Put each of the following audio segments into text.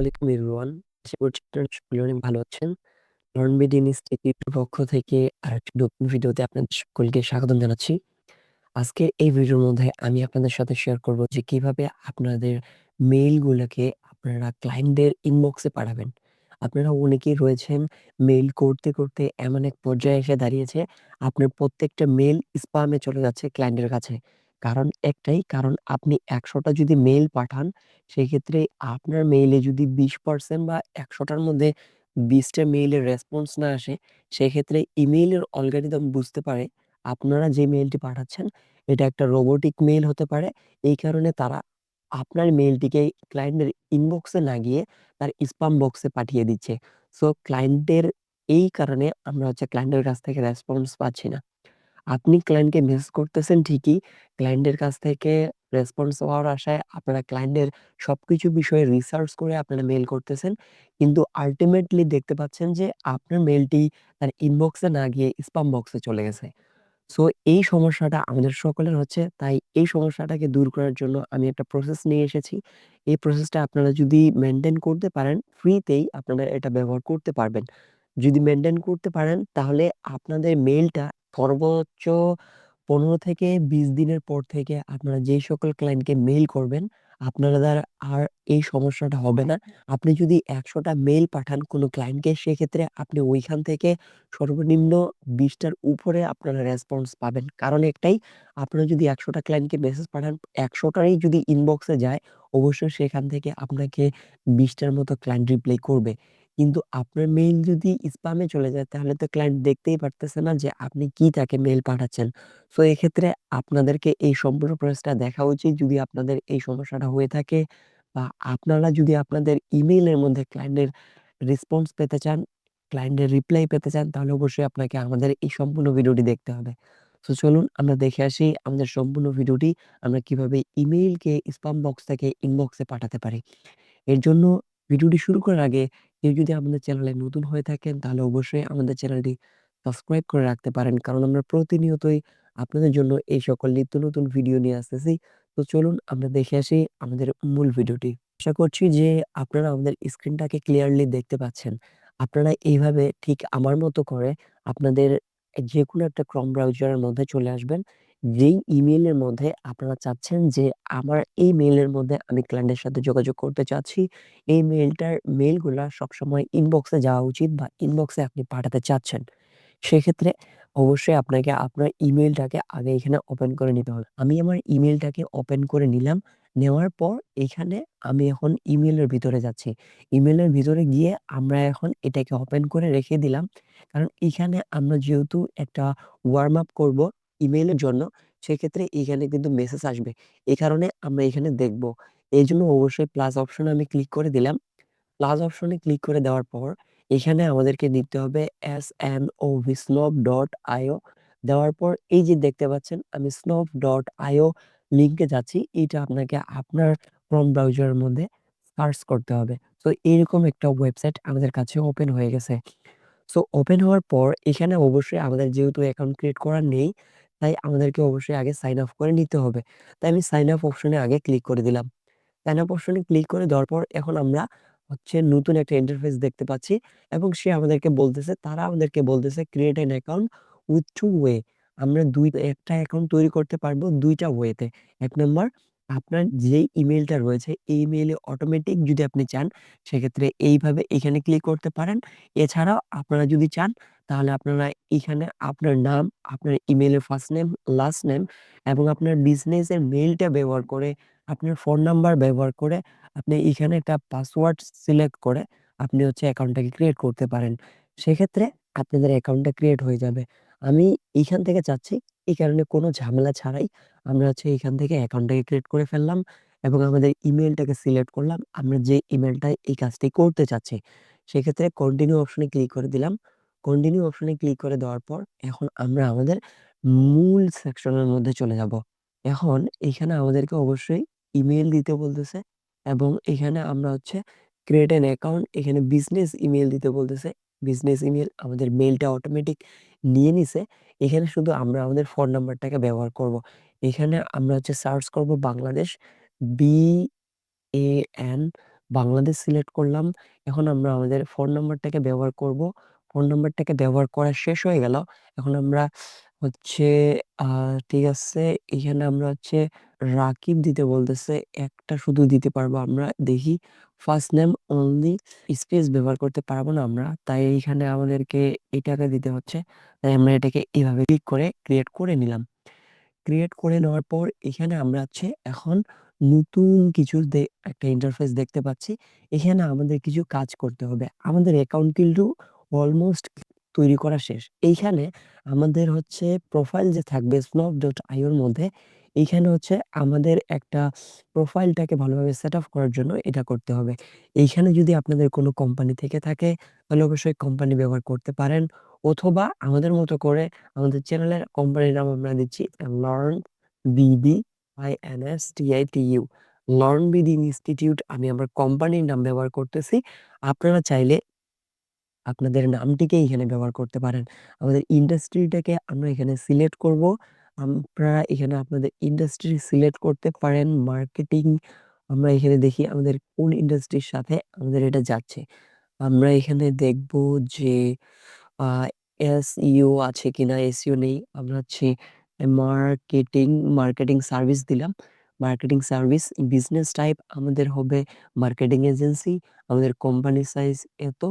আলাইকুম এভরিওয়ান। আশা করছি আপনারা সকলে অনেক ভালো আছেন। লর্নমেড ইনস্টিটিউটের পক্ষ থেকে আরেকটি নতুন ভিডিওতে আপনাদের সকলকে স্বাগতম জানাচ্ছি। আজকের এই ভিডিওর মধ্যে আমি আপনাদের সাথে শেয়ার করব যে কীভাবে আপনাদের মেইল গুলাকে আপনারা ক্লায়েন্টদের ইনবক্সে পাঠাবেন। আপনারা অনেকেই রয়েছেন মেইল করতে, করতে এমন এক পর্যায়ে এসে দাঁড়িয়েছে আপনার প্রত্যেকটা মেইল স্পামে চলে যাচ্ছে ক্লায়েন্টের কাছে। কারণ একটাই, কারণ আপনি ১০০ টা যদি মেইল পাঠান সেক্ষেত্রে আপনার মেইলে যদি ২০% বা ১০০ টার মধ্যে ২০ টা মেইলের রেসপন্স না আসে, সেক্ষেত্রে ইমেইলের অ্যালগরিদম বুঝতে পারে আপনারা যে মেইলটি পাঠাচ্ছেন এটা একটা রোবটিক মেইল হতে পারে। এই কারণে তারা আপনার মেইলটিকে ক্লায়েন্টের ইনবক্সে না গিয়ে তার স্পাম বক্সে পাঠিয়ে দিচ্ছে। সো ক্লায়েন্টের এই কারণে আমরা হচ্ছে ক্লায়েন্টের কাছ থেকে রেসপন্স পাচ্ছি না। আপনি ক্লায়েন্টকে মেসেজ করতেছেন ঠিকই, ক্লায়েন্টের কাছ থেকে রেসপন্স পাওয়ার আশায় আপনারা ক্লায়েন্টের সবকিছু বিষয়ে রিসার্চ করে আপনারা মেইল করতেছেন। কিন্তু আল্টিমেটলি দেখতে পাচ্ছেন যে আপনার মেইলটি তার ইনবক্সে না গিয়ে স্পাম বক্সে চলে গেছে। সো এই সমস্যাটা আমাদের সকলের হচ্ছে। তাই এই সমস্যাটাকে দূর করার জন্য আমি একটা প্রসেস নিয়ে এসেছি। এই প্রসেসটা আপনারা যদি মেইনটেইন করতে পারেন, ফ্রিতেই আপনারা এটা ব্যবহার করতে পারবেন। যদি মেইনটেইন করতে পারেন তাহলে আপনাদের মেইলটা সর্বোচ্চ ১৫ থেকে ২০ দিনের পর থেকে আপনারা যেই সকল ক্লায়েন্টকে মেইল করবেন, আপনারা দ্বারা আর এই সমস্যাটা হবে না। আপনি যদি ১০০ টা মেইল পাঠান কোনো ক্লায়েন্টকে সেক্ষেত্রে আপনি ওইখান থেকে সর্বনিম্ন ২০ টার উপরে আপনারা রেসপন্স পাবেন। কারণ একটাই, আপনারা যদি ১০০ টা ক্লায়েন্টকে মেসেজ পাঠান, ১০০ টারই যদি ইনবক্সে যায়, অবশ্যই সেখান থেকে আপনাকে ২০ টার মতো ক্লায়েন্ট রিপ্লাই করবে। কিন্তু আপনার মেইল যদি স্পামে চলে যায় তাহলে তো ক্লায়েন্ট দেখতেই পারতেছে না যে আপনি কি তাকে মেইল পাঠাচ্ছেন। সো এক্ষেত্রে আপনাদেরকে এই সম্পূর্ণ প্রসেসটা দেখা উচিত যদি আপনাদের এই সমস্যাটা হয়ে থাকে বা আপনারা যদি আপনাদের ইমেইলের মধ্যে ক্লায়েন্টের রেসপন্স পেতে চান, ক্লায়েন্টের রিপ্লাই পেতে চান তাহলে অবশ্যই আপনাকে আমাদের এই সম্পূর্ণ ভিডিওটি দেখতে হবে। সো চলুন আমরা দেখে আসি আমাদের সম্পূর্ণ ভিডিওটি আমরা কীভাবে ইমেইলকে স্পাম বক্স থেকে ইনবক্সে পাঠাতে পারি। এর জন্য ভিডিওটি শুরু করার আগে কেউ যদি আমাদের চ্যানেলে নতুন হয়ে থাকেন, তাহলে অবশ্যই আমাদের চ্যানেলটি সাবস্ক্রাইব করে রাখতে পারেন। কারণ আমরা প্রতিনিয়তই আপনাদের জন্য এই সকল নিত্য নতুন ভিডিও নিয়ে আসতেছি। তো চলুন আমরা দেখে আসি আমাদের মূল ভিডিওটি। আশা করছি যে আপনারা আমাদের স্ক্রিনটাকে ক্লিয়ারলি দেখতে পাচ্ছেন। আপনারা এইভাবে ঠিক আমার মতো করে আপনাদের যেকোনো একটা ক্রম ব্রাউজারের মধ্যে চলে আসবেন। যেই ইমেইলের মধ্যে আপনারা চাচ্ছেন যে, আমার এই মেইলের মধ্যে আমি ক্লায়েন্টের সাথে যোগাযোগ করতে চাচ্ছি। এই মেইলটার মেইলগুলা সবসময় ইনবক্সে যাওয়া উচিত বা ইনবক্সে আপনি পাঠাতে চাচ্ছেন। সেক্ষেত্রে অবশ্যই আপনাকে আপনার ইমেইলটাকে আগে এখানে ওপেন করে নিতে হবে। আমি আমার ইমেইলটাকে ওপেন করে নিলাম। নেওয়ার পর এখানে আমি এখন ইমেলের ভিতরে যাচ্ছি। ইমেলের ভিতরে গিয়ে আমরা এখন এটাকে ওপেন করে রেখে দিলাম। কারণ এখানে আমরা যেহেতু একটা ওয়ার্ম আপ করব ইমেইলের জন্য, সেক্ষেত্রে এখানে কিন্তু মেসেজ আসবে। এ কারণে আমরা এখানে দেখব। এজন্য অবশ্যই প্লাস অপশনে আমি ক্লিক করে দিলাম। প্লাস অপশনে ক্লিক করে দেওয়ার পর এখানে আমাদেরকে নিতে হবে snov.io দেওয়ার পর এই যে দেখতে পাচ্ছেন আমি snov.io লিঙ্কে যাচ্ছি। এটা আপনাকে আপনার ক্রোম ব্রাউজারের মধ্যে সার্চ করতে হবে। সো এরকম একটা ওয়েবসাইট আমাদের কাছে ওপেন হয়ে গেছে। সো ওপেন হওয়ার পর এখানে অবশ্যই আমাদের যেহেতু অ্যাকাউন্ট ক্রিয়েট করা নেই, তাই আমাদেরকে অবশ্যই আগে সাইন আপ করে নিতে হবে। তাই আমি সাইন আপ অপশনে আগে ক্লিক করে দিলাম। সাইন আপ অপশনে ক্লিক করে দেওয়ার পর এখন আমরা হচ্ছে নতুন একটা ইন্টারফেস দেখতে পাচ্ছি এবং সে আমাদেরকে বলতেছে, তারা আমাদেরকে বলতেছে create an account with two way. আমরা দুই, একটা অ্যাকাউন্ট তৈরি করতে পারব দুইটা ওয়েতে। এক নম্বর, আপনার যেই ইমেলটা রয়েছে, এই ইমেইলে অটোমেটিক যদি আপনি চান, সেক্ষেত্রে এইভাবে এখানে ক্লিক করতে পারেন। এছাড়াও আপনারা যদি চান তাহলে আপনারা এখানে আপনার নাম, আপনার ইমেইলের ফার্স্ট নেম, লাস্ট নেম এবং আপনার বিজনেসের মেইলটা ব্যবহার করে, আপনার ফোন নাম্বার ব্যবহার করে আপনি এখানে একটা পাসওয়ার্ড সিলেক্ট করে আপনি হচ্ছে অ্যাকাউন্টটাকে ক্রিয়েট করতে পারেন। সেক্ষেত্রে আপনাদের অ্যাকাউন্টটা ক্রিয়েট হয়ে যাবে। আমি এইখান থেকে চাচ্ছি এই কারণে কোনো ঝামেলা ছাড়াই আমরা হচ্ছে এখান থেকে অ্যাকাউন্টটাকে ক্রিয়েট করে ফেললাম এবং আমাদের ইমেইলটাকে সিলেক্ট করলাম। আমরা যে ইমেইলটায় এই কাজটি করতে চাচ্ছি। সেক্ষেত্রে কন্টিনিউ অপশনে ক্লিক করে দিলাম। কন্টিনিউ অপশনে ক্লিক করে দেওয়ার পর, এখন আমরা আমাদের মূল সেকশনের মধ্যে চলে যাব। এখন এখানে আমাদেরকে অবশ্যই ইমেইল দিতে বলতেছে এবং এখানে আমরা হচ্ছে ক্রিয়েট অ্যান অ্যাকাউন্ট এখানে বিজনেস ইমেইল দিতে বলতেছে। বিজনেস ইমেল আমাদের মেইলটা অটোমেটিক নিয়ে নিছে। এখানে শুধু আমরা আমাদের ফোন নাম্বারটাকে ব্যবহার করব। এখানে আমরা হচ্ছে সার্চ করব বাংলাদেশ বি-এ-এন বাংলাদেশ সিলেক্ট করলাম। এখন আমরা আমাদের ফোন নাম্বারটাকে ব্যবহার করব। ফোন নাম্বারটাকে ব্যবহার করা শেষ হয়ে গেল। এখন আমরা হচ্ছে ঠিক আছে, এখানে আমরা হচ্ছে রাকিব দিতে বলতেছে। একটা শুধু দিতে পারব আমরা। দেখি ফার্স্ট নেম অনলি স্পেস ব্যবহার করতে পারব না আমরা। তাই এইখানে আমাদেরকে এটাকে দিতে হচ্ছে। তাই আমরা এটাকে এভাবে ক্লিক করে ক্রিয়েট করে নিলাম। ক্রিয়েট করে নেওয়ার পর এখানে আমরা হচ্ছে এখন নতুন কিছু দে, একটা ইন্টারফেস দেখতে পাচ্ছি। এখানে আমাদের কিছু কাজ করতে হবে। আমাদের অ্যাকাউন্ট কিন্তু অলমোস্ট তৈরি করা শেষ। এইখানে আমাদের হচ্ছে প্রোফাইল যে থাকবে snap.io এর মধ্যে, এইখানে হচ্ছে আমাদের একটা প্রোফাইলটাকে ভালোভাবে সেট আপ করার জন্য এটা করতে হবে। এইখানে যদি আপনাদের কোনো কোম্পানি থেকে থাকে, তাহলে অবশ্যই কোম্পানি ব্যবহার করতে পারেন। অথবা আমাদের মতো করে আমাদের চ্যানেলের কোম্পানির নাম আমরা দিচ্ছি learn BD আই-এন-এস-টি-আই-টি-ইউ learn BD institute আমি আমার কোম্পানির নাম ব্যবহার করতেছি। আপনারা চাইলে আপনাদের নামটিকে এখানে ব্যবহার করতে পারেন। আমাদের ইন্ডাস্ট্রিটাকে আমরা এখানে সিলেক্ট করব। আপনারা এখানে আপনাদের ইন্ডাস্ট্রি সিলেক্ট করতে পারেন। মার্কেটিং আমরা এখানে দেখি আমাদের কোন ইন্ডাস্ট্রির সাথে আমাদের এটা যাচ্ছে। আমরা এখানে দেখব যে এসইও আছে কিনা, এসইও নেই। আমরা হচ্ছে মার্কেটিং, মার্কেটিং সার্ভিস দিলাম। মার্কেটিং সার্ভিস বিজনেস টাইপ আমাদের হবে মার্কেটিং এজেন্সি। আমাদের কোম্পানি সাইজ এত।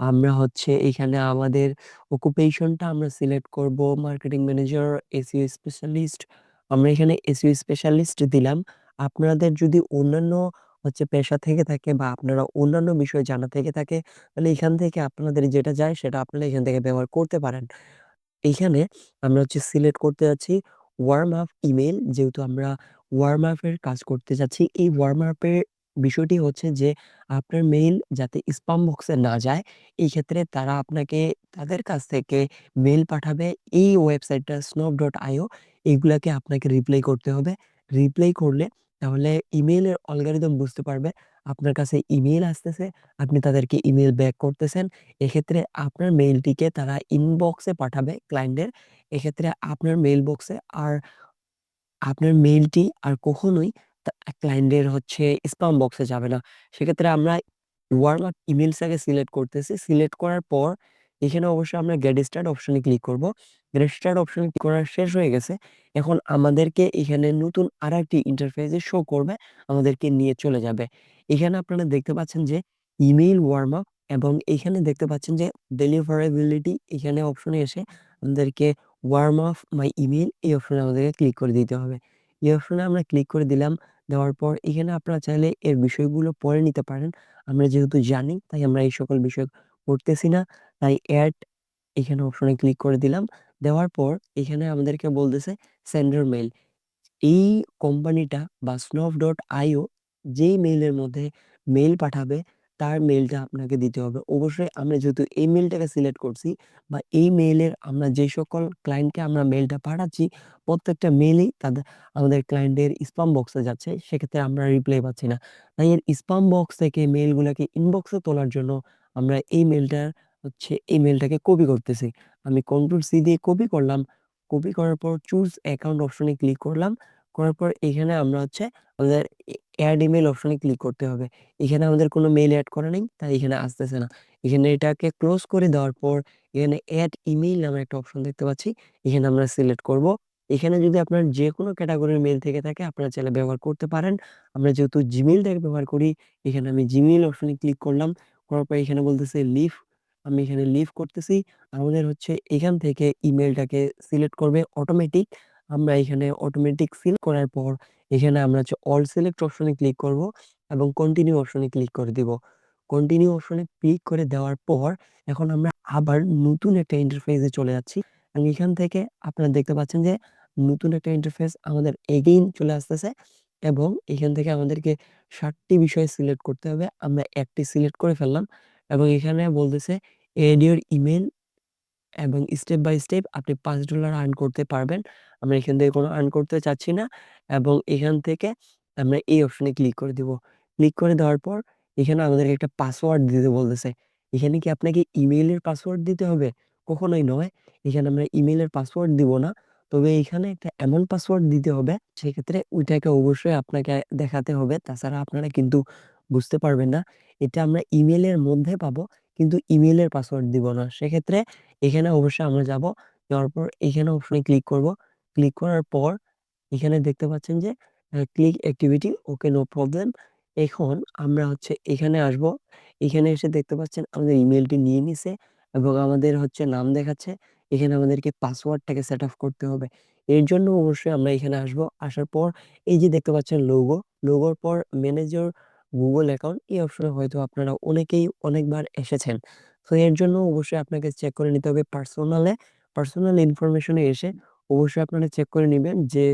আমরা হচ্ছে এখানে আমাদের অকুপেশনটা আমরা সিলেক্ট করব মার্কেটিং ম্যানেজার, এসইও স্পেশালিস্ট। আমরা এখানে এসইও স্পেশালিস্ট দিলাম। আপনাদের যদি অন্যান্য হচ্ছে পেশা থেকে থাকে বা আপনারা অন্যান্য বিষয় জানা থেকে থাকে তাহলে এখান থেকে আপনাদের যেটা যায় সেটা আপনারা এখান থেকে ব্যবহার করতে পারেন। এইখানে আমরা হচ্ছে সিলেক্ট করতে যাচ্ছি ওয়ার্ম আপ ইমেইল যেহেতু আমরা ওয়ার্ম আপের কাজ করতে যাচ্ছি। এই ওয়ার্ম আপ এর বিষয়টি হচ্ছে যে আপনার মেইল যাতে স্পাম বক্সে না যায় এই ক্ষেত্রে তারা আপনাকে তাদের কাছ থেকে মেইল পাঠাবে। এই ওয়েবসাইটটা snap.io এগুলাকে আপনাকে রিপ্লাই করতে হবে। রিপ্লাই করলে তাহলে ইমেইলের অ্যালগরিদম বুঝতে পারবে আপনার কাছে ইমেইল আসতেছে, আপনি তাদেরকে ইমেইল ব্যাক করতেছেন। এক্ষেত্রে আপনার মেইলটিকে তারা ইনবক্সে পাঠাবে ক্লায়েন্টের। এক্ষেত্রে আপনার মেইল বক্সে আর আপনার মেইলটি আর কখনোই ক্লায়েন্টের হচ্ছে স্পাম বক্সে যাবে না। সেক্ষেত্রে আমরা ওয়ার্ম আপ ইমেইলসটাকে সিলেক্ট করতেছি। সিলেক্ট করার পর এখানে অবশ্যই আমরা গেট স্টার্ট অপশনে ক্লিক করব। গেট স্টার্ট অপশনে ক্লিক করা শেষ হয়ে গেছে। এখন আমাদেরকে এখানে নতুন আরেকটি ইন্টারফেসে শো করবে, আমাদেরকে নিয়ে চলে যাবে। এখানে আপনারা দেখতে পাচ্ছেন যে ইমেইল ওয়ার্ম আপ এবং এখানে দেখতে পাচ্ছেন যে ডেলিভারেবিলিটি এখানে অপশনে এসে আমাদেরকে ওয়ার্ম আপ মাই ইমেইল এই অপশনে আমাদেরকে ক্লিক করে দিতে হবে। এই অপশনে আমরা ক্লিক করে দিলাম। দেওয়ার পর এখানে আপনারা চাইলে এর বিষয়গুলো পড়ে নিতে পারেন। আমরা যেহেতু জানি, তাই আমরা এই সকল বিষয় পড়তেছি না। তাই অ্যাড এখানে অপশনে ক্লিক করে দিলাম। দেওয়ার পর এখানে আমাদেরকে বলতেছে সেন্ডার মেইল। এই কোম্পানিটা বা স্নফ ডট আইও যেই মেইলের মধ্যে মেইল পাঠাবে তার মেইলটা আপনাকে দিতে হবে। অবশ্যই আমরা যেহেতু এই মেইলটাকে সিলেক্ট করছি বা এই মেইলের আমরা যে সকল ক্লায়েন্টকে আমরা মেইলটা পাঠাচ্ছি, প্রত্যেকটা মেইলই তাদের, আমাদের ক্লায়েন্টের স্পাম বক্সে যাচ্ছে। সেক্ষেত্রে আমরা রিপ্লাই পাচ্ছি না। তাই এর স্পাম বক্স থেকে মেইলগুলাকে ইনবক্সে তোলার জন্য আমরা এই মেইলটার হচ্ছে এই মেইলটাকে কপি করতেছি। আমি কন্ট্রোল সি দিয়ে কপি করলাম। কপি করার পর চুজ অ্যাকাউন্ট অপশনে ক্লিক করলাম। করার পর এখানে আমরা হচ্ছে আমাদের এ ইমেল অপশনে ক্লিক করতে হবে। এখানে আমাদের কোনো মেইল এড করা নেই, তাই এখানে আসতেছে না। এখানে এটাকে ক্লোজ করে দেওয়ার পর এখানে এড ইমেইল নামে একটা অপশন দেখতে পাচ্ছি। এখানে আমরা সিলেক্ট করব। এখানে যদি আপনার যেকোনো ক্যাটেগরির মেইল থেকে থাকে, আপনারা চাইলে ব্যবহার করতে পারেন। আমরা যেহেতু জিমেইলটাকে ব্যবহার করি, এখানে আমি জিমেইল অপশনে ক্লিক করলাম। করার পর এখানে বলতেছে লিভ আমি এখানে লিভ করতেছি। আমাদের হচ্ছে এখান থেকে ইমেইলটাকে সিলেক্ট করবে অটোমেটিক। আমরা এখানে অটোমেটিক সিলেক্ট করার পর, এখানে আমরা হচ্ছে অল সিলেক্ট অপশনে ক্লিক করব এবং কন্টিনিউ অপশনে ক্লিক করে দিব। কন্টিনিউ অপশনে ক্লিক করে দেওয়ার পর, এখন আমরা আবার নতুন একটা ইন্টারফেসে চলে যাচ্ছি। এবং এখান থেকে আপনারা দেখতে পাচ্ছেন যে, নতুন একটা ইন্টারফেস আমাদের এগেইন চলে আসতেছে এবং এখান থেকে আমাদেরকে ৭ টি বিষয় সিলেক্ট করতে হবে। আমরা একটি সিলেক্ট করে ফেললাম এবং এখানে বলতেছে এড ইউর ইমেইল এবং স্টেপ বাই স্টেপ আপনি $৫ আর্ন করতে পারবেন। আমরা এখান থেকে কোনো আর্ন করতে চাচ্ছি না এবং এখান থেকে আমরা এই অপশনে ক্লিক করে দিব। ক্লিক করে দেওয়ার পর এখানে আমাদেরকে একটা পাসওয়ার্ড দিতে বলতেছে। এখানে কি আপনাকে ইমেইলের পাসওয়ার্ড দিতে হবে? কখনোই নয়। এখানে আমরা ইমেইলের পাসওয়ার্ড দিব না। তবে এখানে একটা এমন পাসওয়ার্ড দিতে হবে, সেক্ষেত্রে ওইটাকে অবশ্যই আপনাকে দেখাতে হবে। তাছাড়া আপনারা কিন্তু বুঝতে পারবেন না। এটা আমরা ইমেইলের মধ্যে পাবো কিন্তু ইমেইলের পাসওয়ার্ড দিব না। সেক্ষেত্রে এখানে অবশ্যই আমরা যাব। যাওয়ার পর এখানে অপশনে ক্লিক করব। ক্লিক করার পর এখানে দেখতে পাচ্ছেন যে click activity okay no problem. এখন আমরা হচ্ছে এখানে আসব। এখানে এসে দেখতে পাচ্ছেন আমাদের ইমেলটি নিয়ে নিছে এবং আমাদের হচ্ছে নাম দেখাচ্ছে। এখানে আমাদেরকে পাসওয়ার্ডটাকে সেট আপ করতে হবে। এর জন্য অবশ্যই আমরা এখানে আসব। আসার পর এই যে দেখতে পাচ্ছেন লোগো, লোগোর পর ম্যানেজ ইউর গুগল অ্যাকাউন্ট এই অপশনে হয়তো আপনারা অনেকেই অনেকবার এসেছেন। তো এর জন্য অবশ্যই আপনাকে চেক করে নিতে হবে পার্সোনালে, পার্সোনাল ইনফরমেশন এসে অবশ্যই আপনারা চেক করে নিবেন যে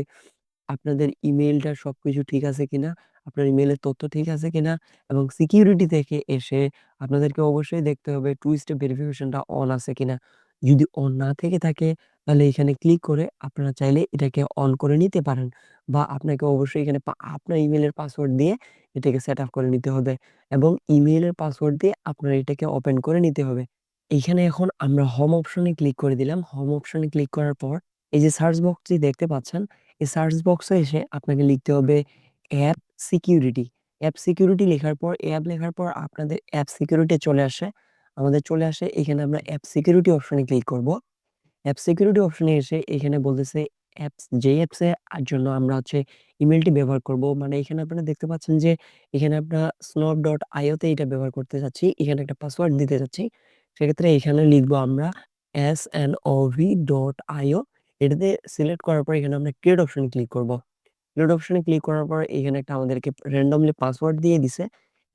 আপনাদের ইমেইলটা সবকিছু ঠিক আছে কিনা, আপনার ইমেইলের তথ্য ঠিক আছে কিনা এবং সিকিউরিটি থেকে এসে আপনাদেরকে অবশ্যই দেখতে হবে টু স্টেপ ভেরিফিকেশনটা অন আছে কিনা। যদি অন না থেকে থাকে তাহলে এখানে ক্লিক করে আপনারা চাইলে এটাকে অন করে নিতে পারেন বা আপনাকে অবশ্যই এখানে আপনার ইমেইলের পাসওয়ার্ড দিয়ে এটাকে সেট আপ করে নিতে হবে এবং ইমেইলের পাসওয়ার্ড দিয়ে আপনার এটাকে ওপেন করে নিতে হবে। এইখানে এখন আমরা হোম অপশনে ক্লিক করে দিলাম। হোম অপশনে ক্লিক করার পর এই যে সার্চ বক্সটি দেখতে পাচ্ছেন, এই সার্চ বক্সে এসে আপনাকে লিখতে হবে অ্যাপ সিকিউরিটি। অ্যাপ সিকিউরিটি লেখার পর অ্যাপ লেখার পর আপনাদের অ্যাপ সিকিউরিটি চলে আসে। আমাদের চলে আসে এখানে আমরা অ্যাপ সিকিউরিটি অপশনে ক্লিক করব। অ্যাপ সিকিউরিটি অপশনে এসে এখানে বলতেছে অ্যাপস যেই অ্যাপসে আর জন্য আমরা হচ্ছে ইমেইলটি ব্যবহার করব। মানে এখানে আপনারা দেখতে পাচ্ছেন যে, এখানে আপনার snap.io তে এটা ব্যবহার করতে চাচ্ছি। এখানে একটা পাসওয়ার্ড দিতে চাচ্ছি। সেক্ষেত্রে এখানে লিখব আমরা snov.io এটাতে সিলেক্ট করার পর এখানে আমরা ক্রিয়েট অপশনে ক্লিক করব। ক্রিয়েট অপশনে ক্লিক করার পর এখানে একটা আমাদেরকে randomly পাসওয়ার্ড দিয়ে দিছে।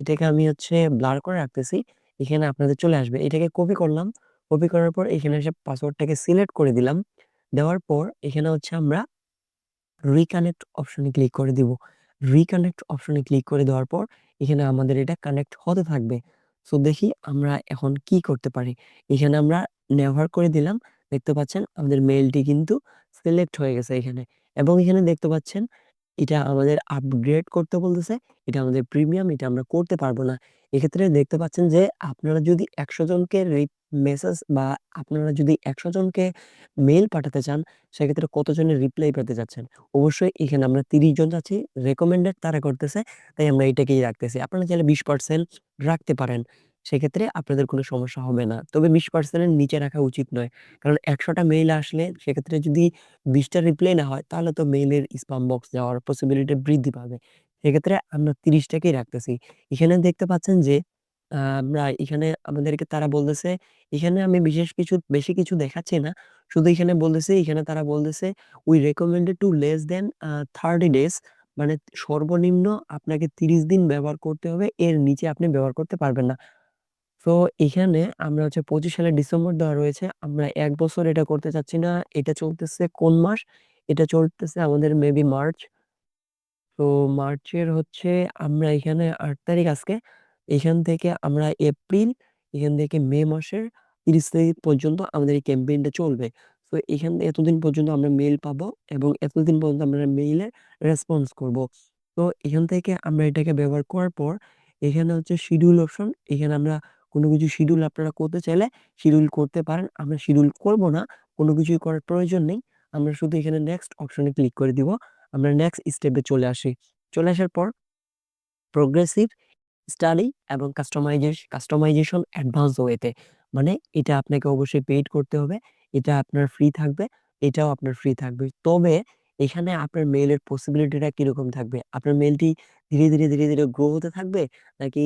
এটাকে আমি হচ্ছে ব্লার করে রাখতেছি। এখানে আপনাদের চলে আসবে। এটাকে কপি করলাম। কপি করার পর এখানে এসে পাসওয়ার্ডটাকে সিলেক্ট করে দিলাম। দেওয়ার পর এখানে হচ্ছে আমরা রিকানেক্ট অপশনে ক্লিক করে দিব। রিকানেক্ট অপশনে ক্লিক করে দেওয়ার পর এখানে আমাদের এটা কানেক্ট হতে থাকবে। সো দেখি আমরা এখন কি করতে পারি। এখানে আমরা নেভার করে দিলাম। দেখতে পাচ্ছেন আমাদের মেইলটি কিন্তু সিলেক্ট হয়ে গেছে এখানে এবং এখানে দেখতে পাচ্ছেন এটা আমাদের আপগ্রেড করতে বলতেছে। এটা আমাদের প্রিমিয়াম এটা আমরা করতে পারব না। এক্ষেত্রে দেখতে পাচ্ছেন যে, আপনারা যদি ১০০ জনকে মেসেজ বা আপনারা যদি ১০০ জনকে মেল পাঠাতে চান, সেক্ষেত্রে কতজনের রিপ্লাই পেতে চাচ্ছেন? অবশ্যই এখানে আমরা ৩০ জন চাচ্ছি। রেকমেন্ডেড তারা করতেছে। তাই আমরা এটাকেই রাখতেছি। আপনারা চাইলে ২০% রাখতে পারেন। সেক্ষেত্রে আপনাদের কোনো সমস্যা হবে না। তবে ২০% এর নিচে রাখা উচিত নয়। কারণ ১০০ টা মেইল আসলে সেক্ষেত্রে যদি ২০ টা রিপ্লাই না হয়, তাহলে তো মেইলের স্পাম বক্স যাওয়ার পসিবিলিটি বৃদ্ধি পাবে। সেক্ষেত্রে আমরা ৩০ টাকেই রাখতেছি। এখানে দেখতে পাচ্ছেন যে, আমরা এখানে আমাদেরকে তারা বলতেছে, এখানে আমি বিশেষ কিছু, বেশি কিছু দেখাচ্ছি না। শুধু এখানে বলতেছে, এখানে তারা বলতেছে we recommended to less than 30 days" মানে সর্বনিম্ন আপনাকে ৩০ দিন ব্যবহার করতে হবে। এর নিচে আপনি ব্যবহার করতে পারবেন না। সো এখানে আমরা হচ্ছে ২৫ সালের ডিসেম্বর দেওয়া রয়েছে। আমরা ১ বছর এটা করতে চাচ্ছি না। এটা চলতেছে কোন মাস? এটা চলতেছে আমাদের মেবি মার্চ। তো মার্চের হচ্ছে আমরা এখানে ৮ তারিখ আজকে। এখান থেকে আমরা এপ্রিল, এখান থেকে মে মাসের ৩০ তারিখ পর্যন্ত আমাদের এই ক্যাম্পেইনটা চলবে। তো এখান এতদিন পর্যন্ত আমরা মেইল পাবো এবং এতদিন পর্যন্ত আমরা মেইলে রেসপন্স করব। তো এখান থেকে আমরা এটাকে ব্যবহার করার পর এখানে হচ্ছে শিডিউল অপশন। এখানে আমরা কোনো কিছু শিডিউল আপনারা করতে চাইলে শিডিউল করতে পারেন। আমরা শিডিউল করব না। কোনো কিছুই করার প্রয়োজন নেই। আমরা শুধু এখানে নেক্সট অপশনে ক্লিক করে দিব। আমরা নেক্সট স্টেপে চলে আসি। চলে আসার পর প্রোগ্রেসিভ স্টাডি এবং কাস্টমাইজেশ কাস্টমাইজেশন অ্যাডভান্স ওয়েতে। মানে এটা আপনাকে অবশ্যই পেইড করতে হবে। এটা আপনার ফ্রি থাকবে। এটাও আপনার ফ্রি থাকবে। তবে এখানে আপনার মেইলের পসিবিলিটিটা কীরকম থাকবে? আপনার মেইলটি ধীরে, ধীরে, ধীরে, ধীরে গ্রো হতে থাকবে? নাকি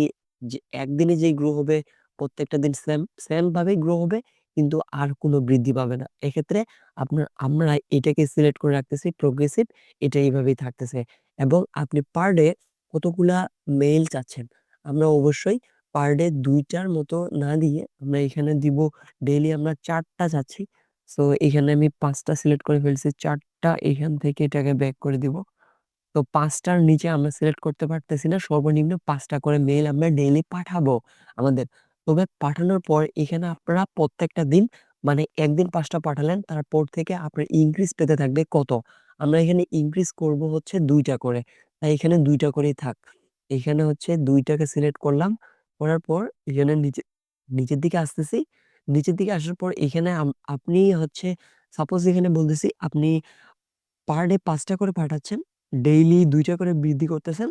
একদিনে যেই গ্রো হবে প্রত্যেকটা দিন সেম, সেম ভাবেই গ্রো হবে কিন্তু আর কোনো বৃদ্ধি পাবে না। এক্ষেত্রে আপনার আমরা এটাকে সিলেক্ট করে রাখতেছি প্রোগ্রেসিভ এটা এইভাবেই থাকতেছে এবং আপনি পার ডে কতগুলা মেইল চাচ্ছেন? আমরা অবশ্যই পার ডে দুইটার মতো না দিয়ে আমরা এখানে দিব ডেইলি আমরা চারটা চাচ্ছি। সো এখানে আমি পাঁচটা সিলেক্ট করে ফেলছি। চারটা এখান থেকে এটাকে ব্যাক করে দিব। তো পাঁচটার নিচে আমরা সিলেক্ট করতে পারতেছি না। সর্বনিম্ন পাঁচটা করে মেইল আমরা ডেইলি পাঠাবো আমাদের। তবে পাঠানোর পর এখানে আপনারা প্রত্যেকটা দিন মানে একদিন পাঁচটা পাঠালেন, তারপর থেকে আপনার ইনক্রিজ পেতে থাকবে কত? আমরা এখানে ইনক্রিজ করব হচ্ছে দুইটা করে। তাই এখানে দুইটা করেই থাক। এখানে হচ্ছে ২ টাকে সিলেক্ট করলাম। করার পর এখানে নিচে, নিচের দিকে আসতেছি। নিচের দিকে আসার পর এখানে আপনি হচ্ছে সাপোজ এখানে বলতেছি আপনি পার ডে পাঁচটা করে পাঠাচ্ছেন। ডেইলি দুইটা করে বৃদ্ধি করতেছেন।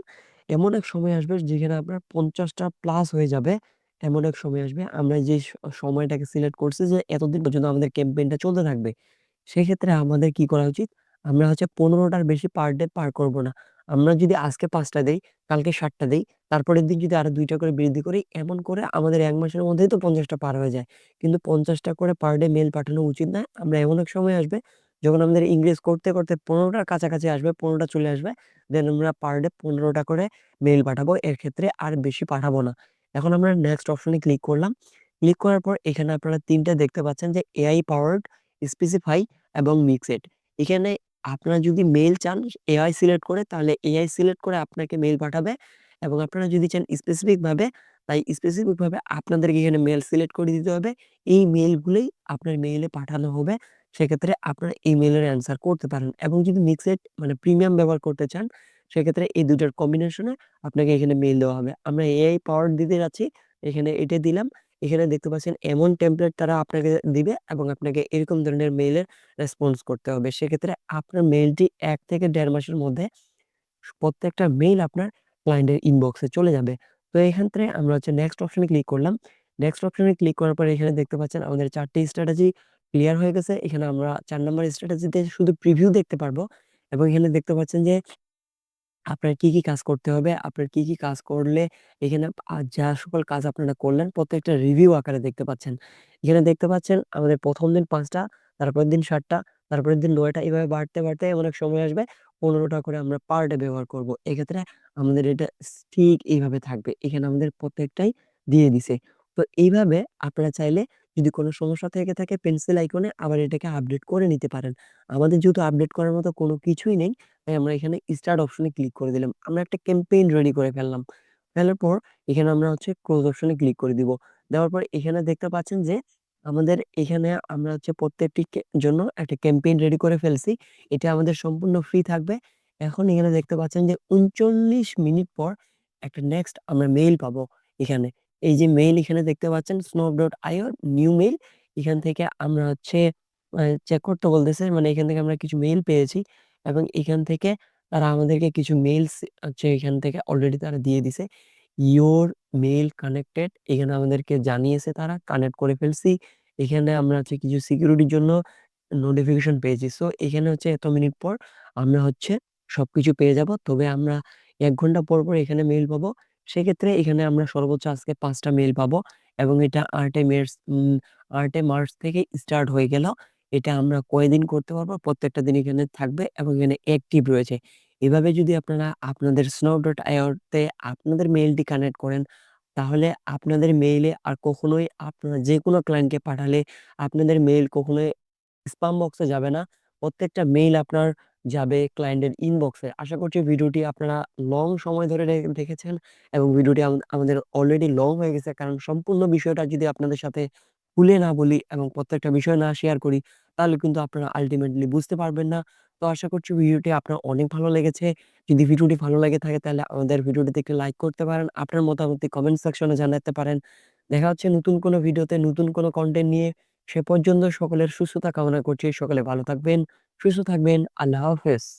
এমন এক সময় আসবে যেখানে আপনার পঞ্চাশটা প্লাস হয়ে যাবে। এমন এক সময় আসবে আমরা যে সময়টাকে সিলেক্ট করছি যে এতদিন পর্যন্ত আমাদের ক্যাম্পেইনটা চলতে থাকবে। সেক্ষেত্রে আমাদের কি করা উচিত? আমরা হচ্ছে ১৫ টার বেশি পার ডে পার করব না। আমরা যদি আজকে ৫ টা দেই, কালকে ৭ টা দেই, তারপরের দিন যদি আরও ২ টা করে বৃদ্ধি করি, এমন করে আমাদের ১ মাসের মধ্যেই তো ৫০ টা পার হয়ে যায়। কিন্তু ৫০ টা করে পার ডে মেইল পাঠানো উচিত না। আমরা এমন এক সময় আসবে যখন আমাদের ইনক্রিজ করতে, করতে ১৫ টার কাছাকাছি আসবে, ১৫ টা চলে আসবে। দেন আমরা পার ডে ১৫ টা করে মেইল পাঠাবো। এর ক্ষেত্রে আর বেশি পাঠাবো না। এখন আমরা নেক্সট অপশনে ক্লিক করলাম। ক্লিক করার পর এখানে আপনারা ৩ টা দেখতে পাচ্ছেন যে এআই পাওয়ার্ড, স্পেসিফাই এবং মিক্সড। এখানে আপনারা যদি মেইল চান এআই সিলেক্ট করে তাহলে এআই সিলেক্ট করে আপনাকে মেইল পাঠাবে এবং আপনারা যদি চান স্পেসিফিক ভাবে তাই স্পেসিফিক ভাবে আপনাদেরকে এখানে মেইল সিলেক্ট করে দিতে হবে। এই মেইলগুলোই আপনার মেইলে পাঠানো হবে। সেক্ষেত্রে আপনারা এই মেলের অ্যান্সার করতে পারেন এবং যদি মিক্সড মানে প্রিমিয়াম ব্যবহার করতে চান সেক্ষেত্রে এই ২ টার কম্বিনেশনে আপনাকে এখানে মেইল দেওয়া হবে। আমরা এআই পাওয়ার দিতে যাচ্ছি। এখানে এটা দিলাম। এখানে দেখতে পাচ্ছেন এমন টেমপ্লেট তারা আপনাকে দিবে এবং আপনাকে এরকম ধরনের মেইলের রেসপন্স করতে হবে। সেক্ষেত্রে আপনার মেইলটি এক থেকে দেড় মাসের মধ্যে প্রত্যেকটা মেইল আপনার ক্লায়েন্টের ইনবক্সে চলে যাবে। তো এখান থেকে আমরা হচ্ছে নেক্সট অপশনে ক্লিক করলাম। নেক্সট অপশনে ক্লিক করার পরে এখানে দেখতে পাচ্ছেন আমাদের ৪ টি স্ট্র্যাটেজি ক্লিয়ার হয়ে গেছে। এখানে আমরা চার নম্বর স্ট্র্যাটেজিতে শুধু প্রিভিউ দেখতে পারব এবং এখানে দেখতে পাচ্ছেন যে আপনার কি, কি কাজ করতে হবে, আপনার কি, কি কাজ করলে এখানে যা সকল কাজ আপনারা করলেন প্রত্যেকটা রিভিউ আকারে দেখতে পাচ্ছেন। এখানে দেখতে পাচ্ছেন আমাদের ১ম দিন ৫ টা, তারপরের দিন ৭ টা, তারপরের দিন ৯ টা এভাবে বাড়তে, বাড়তে অনেক সময় আসবে ১৫ টা করে আমরা পার ডে ব্যবহার করব। এক্ষেত্রে আমাদের এটা ঠিক এইভাবে থাকবে। এখানে আমাদের প্রত্যেকটাই দিয়ে দিছে। তো এইভাবে আপনারা চাইলে যদি কোনো সমস্যা থেকে থাকে পেন্সিল আইকনে আবার এটাকে আপডেট করে নিতে পারেন। আমাদের যেহেতু আপডেট করার মতো কোনো কিছুই নেই, তাই আমরা এখানে স্টার্ট অপশনে ক্লিক করে দিলাম। আমরা একটা ক্যাম্পেইন রেডি করে ফেললাম। ফেলার পর এখানে আমরা হচ্ছে ক্লোজ অপশনে ক্লিক করে দিব। দেওয়ার পর এখানে দেখতে পাচ্ছেন যে আমাদের এখানে আমরা হচ্ছে প্রত্যেকটি জন্য একটা ক্যাম্পেইন রেডি করে ফেলছি। এটা আমাদের সম্পূর্ণ ফ্রি থাকবে। এখন এখানে দেখতে পাচ্ছেন যে ৩৯ মিনিট পর একটা নেক্সট আমরা মেইল পাবো এখানে। এই যে মেইল এখানে দেখতে পাচ্ছেন snap.io নিউ মেইল। এখান থেকে আমরা হচ্ছে চেক করতে বলতেছে। মানে এখান থেকে আমরা কিছু মেইল পেয়েছি এবং এখান থেকে তারা আমাদেরকে কিছু মেইলস হচ্ছে এখান থেকে অলরেডি তারা দিয়ে দিছে। ইউর মেইল কানেক্টেড এখানে আমাদেরকে জানিয়েছে তারা কানেক্ট করে ফেলছি। এখানে আমরা হচ্ছে কিছু সিকিউরিটির জন্য নোটিফিকেশন পেয়েছি। সো এখানে হচ্ছে এত মিনিট পর আমরা হচ্ছে সবকিছু পেয়ে যাব। তবে আমরা এক ঘণ্টা পর, পর এখানে মেইল পাবো। সেক্ষেত্রে এখানে আমরা সর্বোচ্চ আজকে ৫ টা মেইল পাবো এবং এটা ৮ এ মের্স উম ৮ এ মার্চ থেকে স্টার্ট হয়ে গেল। এটা আমরা কয়দিন করতে পারব? প্রত্যেকটা দিন এখানে থাকবে এবং এখানে অ্যাক্টিভ রয়েছে। এভাবে যদি আপনারা আপনাদের snap.io তে আপনাদের মেইলটি কানেক্ট করেন, তাহলে আপনাদের মেইলে আর কখনোই আপনারা যেকোনো ক্লায়েন্টকে পাঠালে আপনাদের মেইল কখনোই স্পাম বক্সে যাবে না। প্রত্যেকটা মেইল আপনার যাবে ক্লায়েন্টের ইনবক্সে। আশা করছি ভিডিওটি আপনারা লং সময় ধরে দেখেছেন এবং ভিডিওটি আমাদের অলরেডি লং হয়ে গেছে। কারণ সম্পূর্ণ বিষয়টা যদি আপনাদের সাথে খুলে না বলি এবং প্রত্যেকটা বিষয় না শেয়ার করি, তাহলে কিন্তু আপনারা আল্টিমেটলি বুঝতে পারবেন না। তো আশা করছি ভিডিওটি আপনার অনেক ভালো লেগেছে। যদি ভিডিওটি ভালো লেগে থাকে তাহলে আমাদের ভিডিওটিতে একটি লাইক করতে পারেন। আপনার মতামতটি কমেন্ট সেকশনে জানাতে পারেন। দেখা হচ্ছে নতুন কোনো ভিডিওতে নতুন কোনো কন্টেন্ট নিয়ে। সে পর্যন্ত সকলের সুস্থতা কামনা করছি। সকলে ভালো থাকবেন, সুস্থ থাকবেন। আল্লাহ হাফেজ।